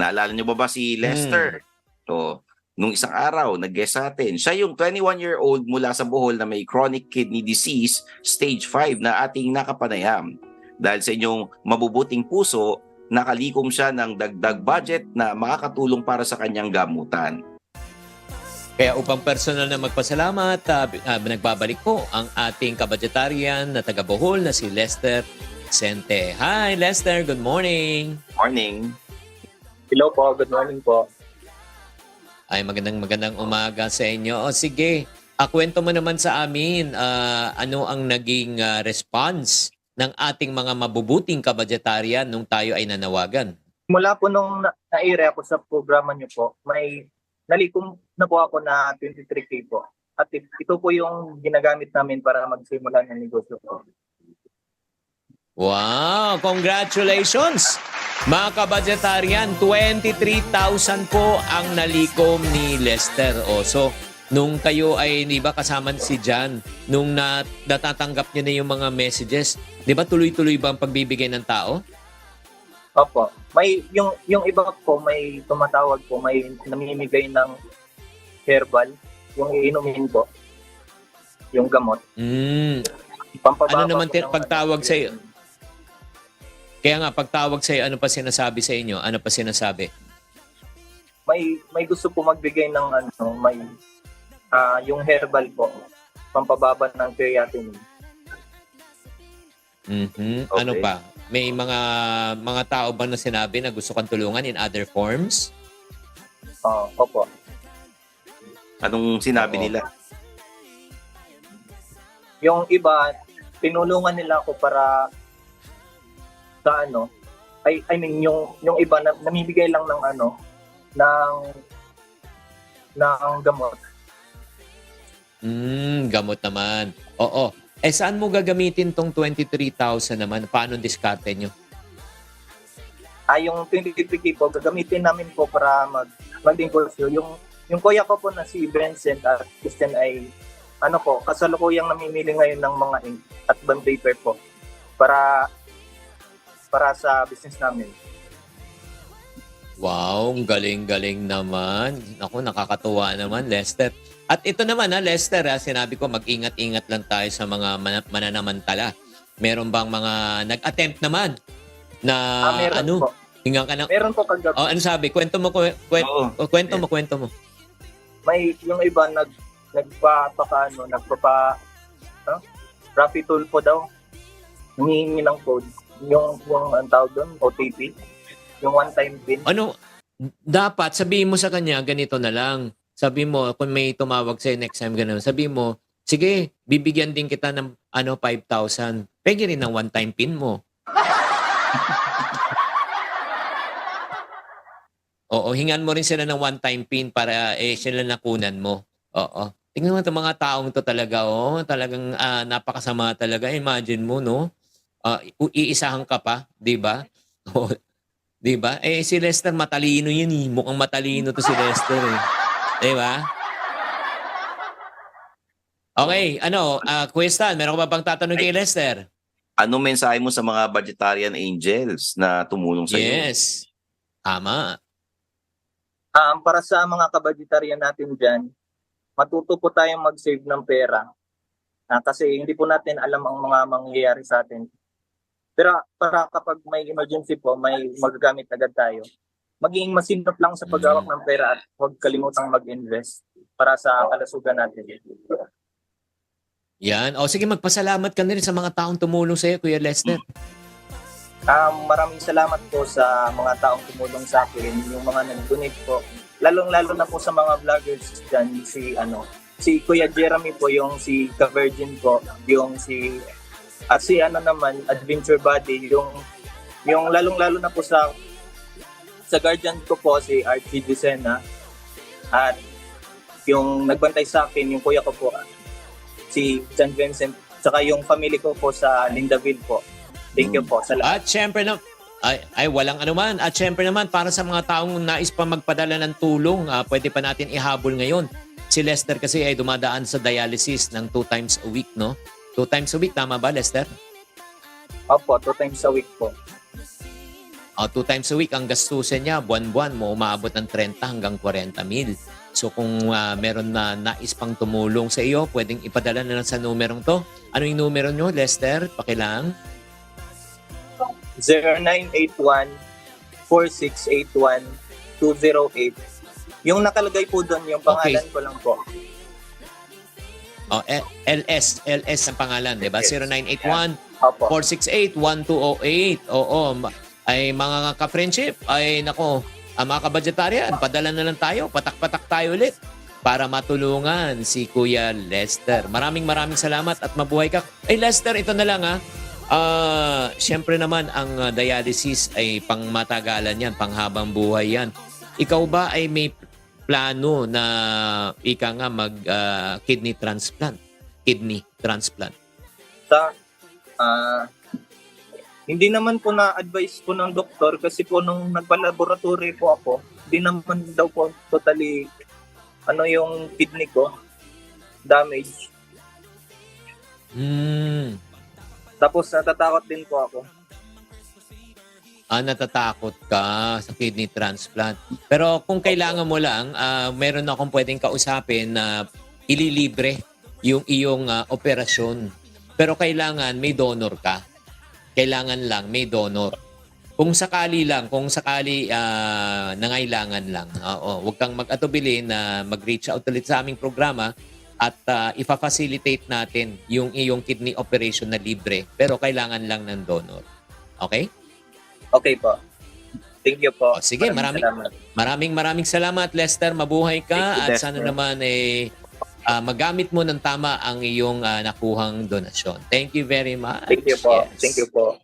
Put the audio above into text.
Naalala niyo ba ba si Lester? So, nung isang araw, nag-guest sa atin. Siya yung 21-year-old mula sa Bohol na may chronic kidney disease, stage 5 na ating nakapanayam. Dahil sa inyong mabubuting puso, nakalikom siya ng dagdag budget na makakatulong para sa kanyang gamutan. Kaya upang personal na magpasalamat, b- ah, nagbabalik po ang ating kabadgetarian na taga Bohol na si Lester Sente. Hi Lester, good morning. Morning! Hello po, good morning po. Ay magandang magandang umaga sa inyo. O sige, ah, kwento mo naman sa amin ah, ano ang naging ah, response ng ating mga mabubuting kabadgetarian nung tayo ay nanawagan. Mula po nung na- na-area ako sa programa niyo po, may nalikom na po ako na 23K po. At it- ito po yung ginagamit namin para magsimula ng negosyo po. Wow! Congratulations! Mga kabadgetarian, 23,000 po ang nalikom ni Lester Oso. Nung kayo ay, di ba, kasama si Jan, nung na, natatanggap niyo na yung mga messages, di ba tuloy-tuloy ba ang pagbibigay ng tao? Opo. May yung yung iba po may tumatawag po, may namimigay ng herbal, yung iinumin po. Yung gamot. Mm. Pampababa Ano naman po tin- pagtawag sa'yo? Kaya nga, pagtawag sa'yo, ano pa sinasabi sa inyo? Ano pa sinasabi? May may gusto po magbigay ng ano, may ah yung herbal po. Pampababa ng creatinine. Mhm. Okay. Ano pa? May mga mga tao ba na sinabi na gusto kang tulungan in other forms? Ah, opo. Anong sinabi Oo. nila? yung iba tinulungan nila ako para sa ano I, I mean yung yung iba na, namimigay lang ng ano ng ng gamot Hmm, gamot naman. Oo. Eh saan mo gagamitin tong 23,000 naman? Paano diskarte nyo? ay yung 23K po gagamitin namin po para mag mag-negosyo yung yung kuya ko po na si Vincent at Christian ay ano po kasalukuyang namimili ngayon ng mga ink at bond paper po para para sa business namin Wow, ang galing-galing naman. Ako, nakakatuwa naman, Lester. At ito naman, ha, Lester, ha, sinabi ko, mag-ingat-ingat lang tayo sa mga man- mananamantala. Meron bang mga nag-attempt naman na ah, meron ano, po hingang ka na... meron po kagabi Oh, ano sabi? Kwento mo, kwe- kwe- Oo. oh, kwento mo, kwento mo. may yung iba nag nagpapaka ano, nagpapa huh? Rapid tool po daw. Humihingi ng code. Yung yung ang tawag doon, OTP. Yung one time pin. Ano, dapat sabihin mo sa kanya, ganito na lang. Sabi mo, kung may tumawag sa'yo next time, ganun, sabi mo, sige, bibigyan din kita ng ano, 5,000. Pwede rin ng one-time pin mo. Oo, hingan mo rin sila ng one-time pin para eh, sila nakunan mo. Oo. Tingnan mo itong mga taong to talaga, oh. Talagang ah, napakasama talaga. Imagine mo, no? Ah, i- iisahan ka pa, di ba? Di ba? Eh, si Lester matalino yun eh. Mukhang matalino to si Lester eh. Di ba? Okay, ano, ah Kuya meron ka ba bang tatanong kay Lester? Anong mensahe mo sa mga vegetarian angels na tumulong sa iyo? Yes. Tama. Um, para sa mga kabaditarian natin dyan, matuto po tayong mag-save ng pera. Ah, kasi hindi po natin alam ang mga mangyayari sa atin. Pero para kapag may emergency po, may magagamit agad tayo. Maging masinop lang sa paghawak ng pera at huwag kalimutang mag-invest para sa kalasugan natin. Yan. O sige, magpasalamat ka na rin sa mga taong tumulong sa iyo, Kuya Lester. Um, maraming salamat po sa mga taong tumulong sa akin, yung mga nag-donate po. Lalong-lalo na po sa mga vloggers dyan, si ano, si Kuya Jeremy po, yung si Ka Virgin po, yung si at si ano naman, Adventure Buddy, yung yung lalong-lalo na po sa sa guardian ko po si Archie Vicena at yung nagbantay sa akin, yung kuya ko po, si John Vincent, saka yung family ko po sa Lindaville po. Thank you po sa lahat. At syempre na, ay, ay walang anuman. At syempre naman, para sa mga taong nais pa magpadala ng tulong, ah, pwede pa natin ihabol ngayon. Si Lester kasi ay dumadaan sa dialysis ng two times a week, no? Two times a week, tama ba, Lester? Opo, two times a week po. Uh, two times a week, ang gastusin niya, buwan-buwan mo, umaabot ng 30 hanggang 40 mil. So kung ah, meron na nais pang tumulong sa iyo, pwedeng ipadala na lang sa numerong to. Ano yung numero nyo, Lester? Pakilang. 0981-4681-208. Yung nakalagay po doon, yung pangalan ko lang po. Oh, LS. LS ang pangalan, di ba? Yes. 0981 Opo. 468-1208. Oo. Ay mga ka-friendship, ay nako, ang mga kabadgetarian, padala na lang tayo, patak-patak tayo ulit para matulungan si Kuya Lester. Maraming maraming salamat at mabuhay ka. Ay Lester, ito na lang ha. Ah, syempre naman ang ah, dialysis ay pangmatagalan yan, panghabang buhay yan. Ikaw ba ay may plano na ika nga mag ah, kidney transplant? Kidney transplant. Sa, ah, hindi naman po na-advise po ng doktor kasi po nung nagpa-laboratory po ako, hindi naman daw po totally ano yung kidney ko damage. Hmm. Tapos natatakot din po ako. Ah, natatakot ka sa kidney transplant. Pero kung kailangan mo lang, ah, meron akong pwedeng kausapin na ililibre yung iyong ah, operasyon. Pero kailangan may donor ka. Kailangan lang may donor. Kung sakali lang, kung sakali ah, nangailangan lang, oo, huwag kang mag-atubili na mag-reach out ulit sa aming programa at ah, ifa-facilitate natin yung iyong kidney operation na libre. Pero kailangan lang ng donor. Okay? Okay po. Thank you po. O, sige, maraming- salamat. Maraming maraming salamat Lester, mabuhay ka you, at Lester. sana naman eh ah, magamit mo ng tama ang iyong ah, nakuhang donasyon. Thank you very much. Thank you po. Yes. Thank you po.